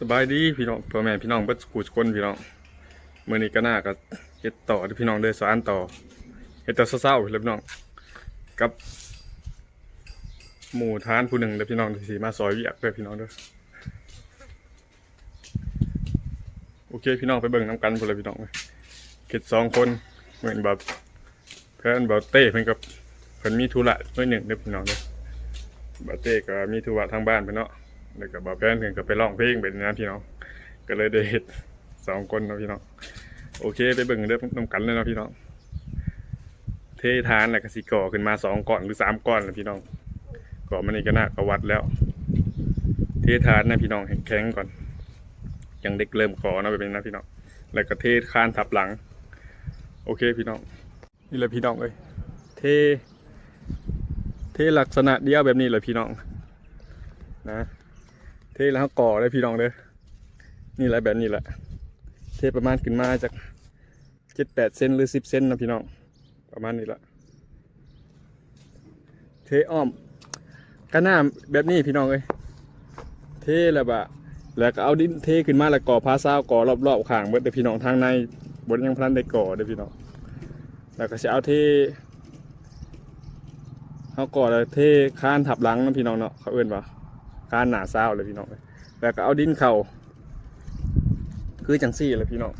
สบายดีพี่น้องพ่อแม่พี่น้องเบิดสกูสคนพี่น้องเมื้อนี้ก็น่าก็เฮ็ดต่อเด้อพี่น้องเด้สานต่อเฮ็ดแต่เช้าๆเลยพี่น้องกับ หมู่ทานผู้หนึ่งเด้อพี่น้องที่สิมาซอยเวียกเด้อพี่น้องเด้อโอเคพี่น้องไปเบิ่งน้ำกันพุ่นเลยพี่น้องเอ้ยเฮ็ดสองคนเหมือนแบบเพื่อนแบ่เต้เพิ่นกับเพิ่นมีธุระหน่อยหนึ่งเด้อพี่น้องเด้อบ่เต้ก็มีธุระทางบ้านเพิ่นเนาะ แล้วก็บอกแฟนเพิ่นก็ไปร้องเพลงไปนะพี่น้องก็เลยได้เฮ็ดสองคนนะพี่น้องโอเคไปเบิ่งเรื่องน้ำกันเลยนะพี่น้องเททานแล้วก็สิก่อขึ้นมาสองก้อนหรือสามก้อนแล้วพี่น้องก่อมันนี่ก็น่ากวัดแล้ว เททานนะพี่น้องแข็งก่อนยังเด็กเริ่มก่อนะแบบนี้นะพี่น้องแล้วก็เทคานทับหลัง โอเคพี่น้องนี่แหละพี่น้องเอ้ยเท เทลักษณะเดียวแบบนี้เลยพี่น้องนะ เทแล้วก่อเลยพี่น้องเด้อนี่แหละแบบนี้แหละ เทประมาณขึ้นมาจากเจ็ดแปดเซนหรือสิบเซนนะพี่น้อง ประมาณนี้แหละเทอ้อมก็หน้าแบบนี้พี่น้องเอ้ยเทแล้วบะแล้วก็เอาดินเทขึ้นมาแล้วก่อพาซาวก่อรอบๆข้างเบิดเด้อพี่น้องทางในบนยังพลันได้ก่อเด้พี่น้องแล้วก็จะเอาเทเอาก่อแล้วเทค้านทับหลังนะพี่น้องเนาะเขาเอื้นว่า การหนาเศร้าเลยพี่น้องเลยแล้วก็เอาดินเข่าคือจังซี่เลยพี่น้อง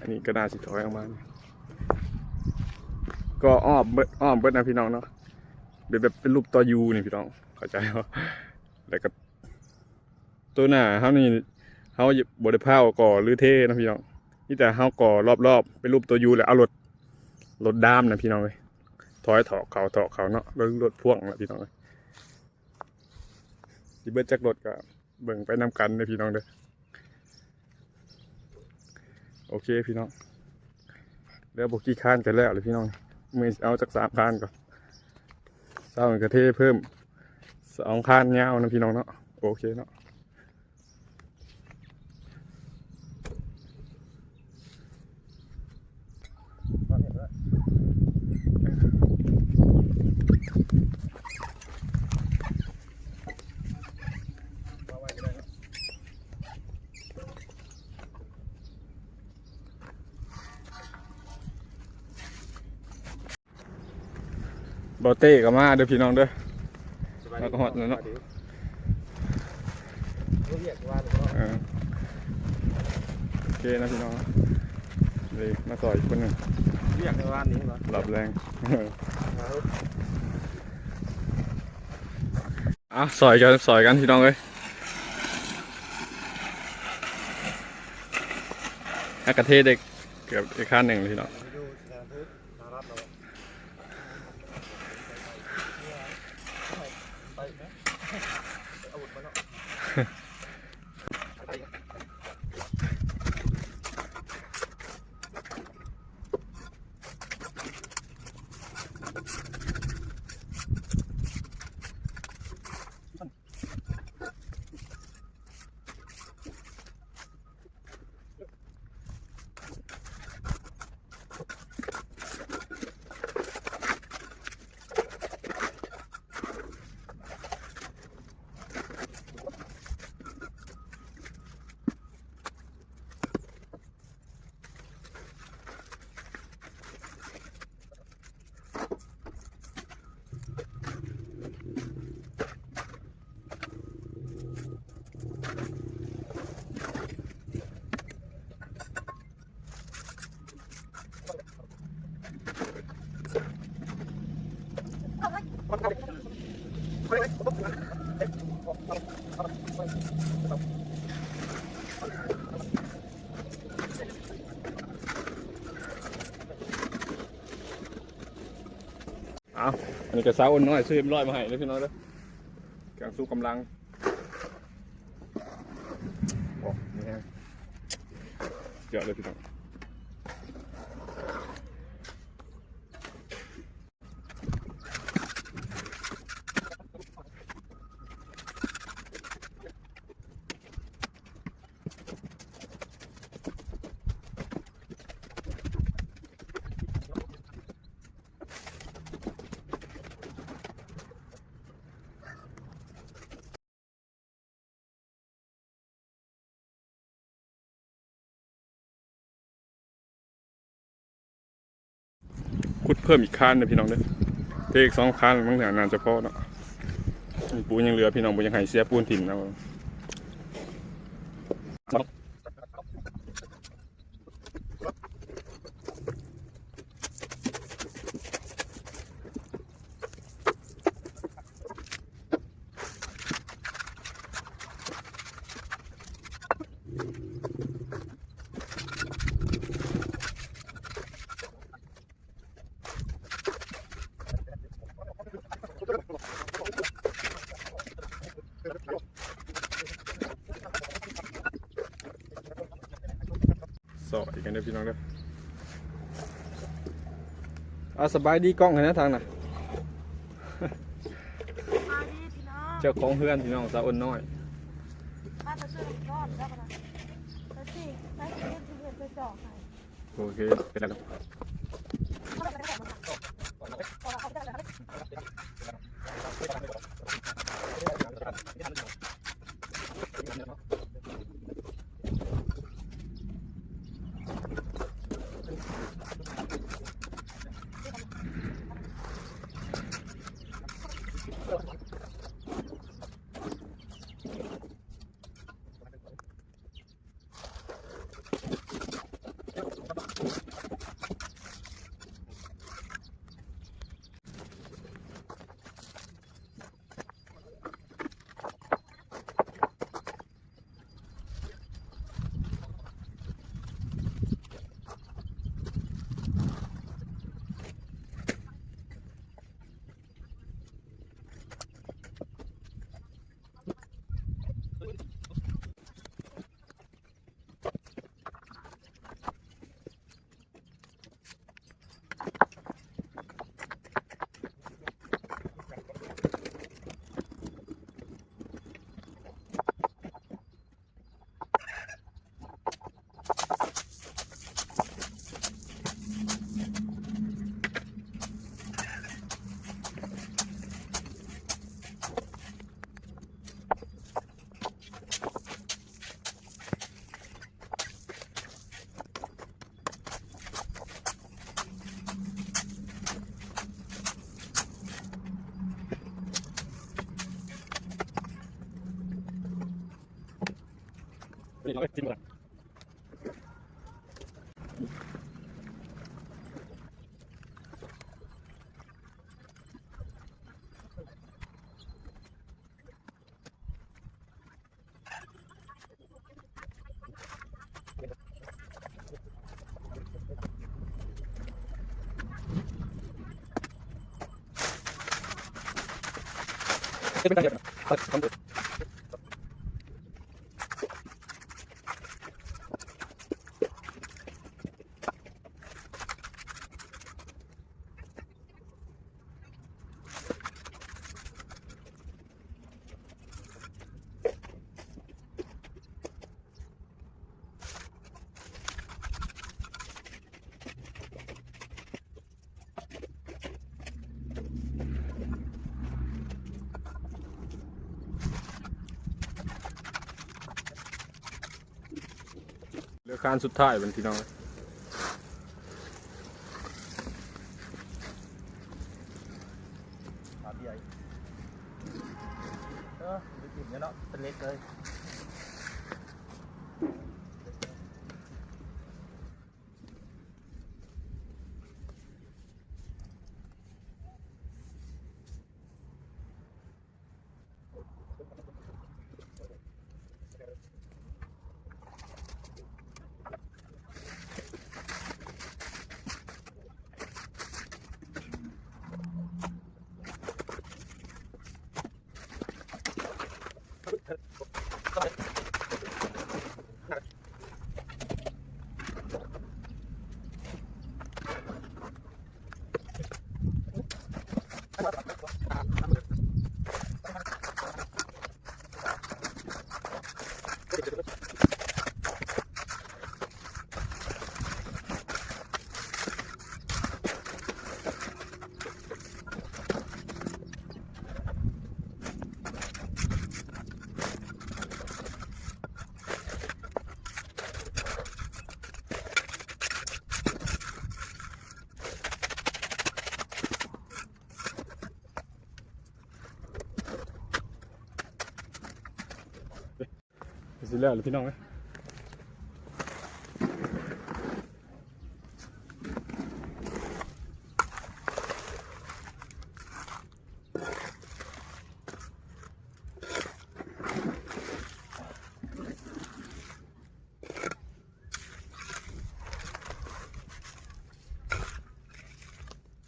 อันนี้ก็น่าสิถอยออกมา ก็อ้อมเบิดอ้อมเบิดนะพี่น้องเนาะแบบแบบเป็นรูปตัวยูนี่พี่น้อง เข้าใจป่ะแล้วก็ตัวหน้าเขานี่เขาบไดพ้าวก่อหรือเท่นะพี่น้อง นี่แต่เขาก่อรอบๆ เป็นรูปตัวยูแล้วเอารถรถด้ามนะพี่น้องเลยถอยถอกเขาถอกเขาเนาะรถรถพ่วงนะพี่น้องเลย เบิดจักรถก็เบิ่งไปนำกันเลยพี่น้องเด้อโอเคพี่น้องเดี๋ยวบกี้ข้านกันแล้วเลยพี่น้องมือเอาจากสามข้านก่อนเศร้ามันกระเทเพิ่มสองข้านเงาวนะพี่น้องเนาะโอเคเนาะ บอเต้ก็มาเด้อพี่น้องเด้อแล้วก็ฮอดแล้วเนาะเออโอเคนะพี่น้องเลยมาสอยอีกคนหนึ่งเรียกในวันนี้เหรอหลับแรงอะสอยกันสอยกันพี่น้องเอ้ยอากาเทศเด็กเกือบอีกขั้นหนึ่งเลยพี่น้อง ดูแทนพื้นมารับเราไปไหมอาวุธมาเนาะ เอาอันนี้ก็สาวอ้นน้อยซื้อเอ็มร้อยมาให้เลยพี่น้องเด้อแกงสู้กำลังโอ้นี่ฮะเยอะเลยพี่น้อง ขุดเพิ่มอีกคันนะพี่น้องเด้อเทอีกสองคันบางแถวนานจะพอเนาะปูนยังเหลือพี่น้องปูยังหายเสียปูนถิ่นนะ ส ออีกกันเด้อพี่น้องเด้ออาสบายดีกล้องเห็นนะทางน่ะมาดีพี่น้องเจ้าของเพื่อนพี่น้องสาวอ้นน้อยป้าจะช่วยรอดแล้วนะแล้วสิไปเรียนที่เรียนไปจ่อให้โอเคไปแล้วเขาไปได้แบ บมั การสุดท้ายเป็นพี่น้องเออไปกินเนาะเป็นเล็กเลย สิแล้วเลยพี่น้องเอ้ย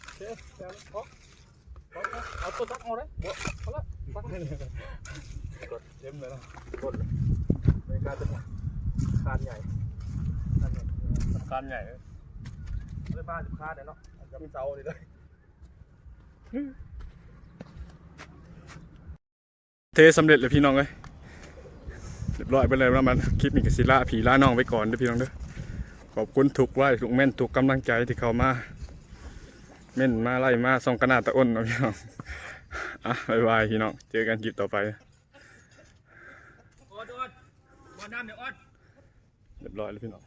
โอเคแล้วพอพอพอเอาตัวตักเอาเลยบ่พอละตักให้เลยกดเต็มเลยนะกดเลย ในการจะคานใหญ่คานใหญ่คัญใหญ่เลยเลยบ้านจะคานเนี่ยเนาะอาจจะมีเสาเลยเลยเทสำเร็จเลยพี่น้องเอ้ยเรียบร้อยไปเลยแล้วมันคลิปนี้ก็สิล่าผีล่าน้องไปก่อนเด้อพี่น้องเด้อขอบคุณทุกไล่ทุกแม่นทุกกำลังใจที่เขามาเม่นมาไล่มาส่องกระนาตะอ้นเนาะพี่น้องอะบายบายพี่น้อง เจอกันคลิปต่อไป ออดออดบอน้ำเดี๋ยวออด เรียบร้อยแล้วพี่น้อง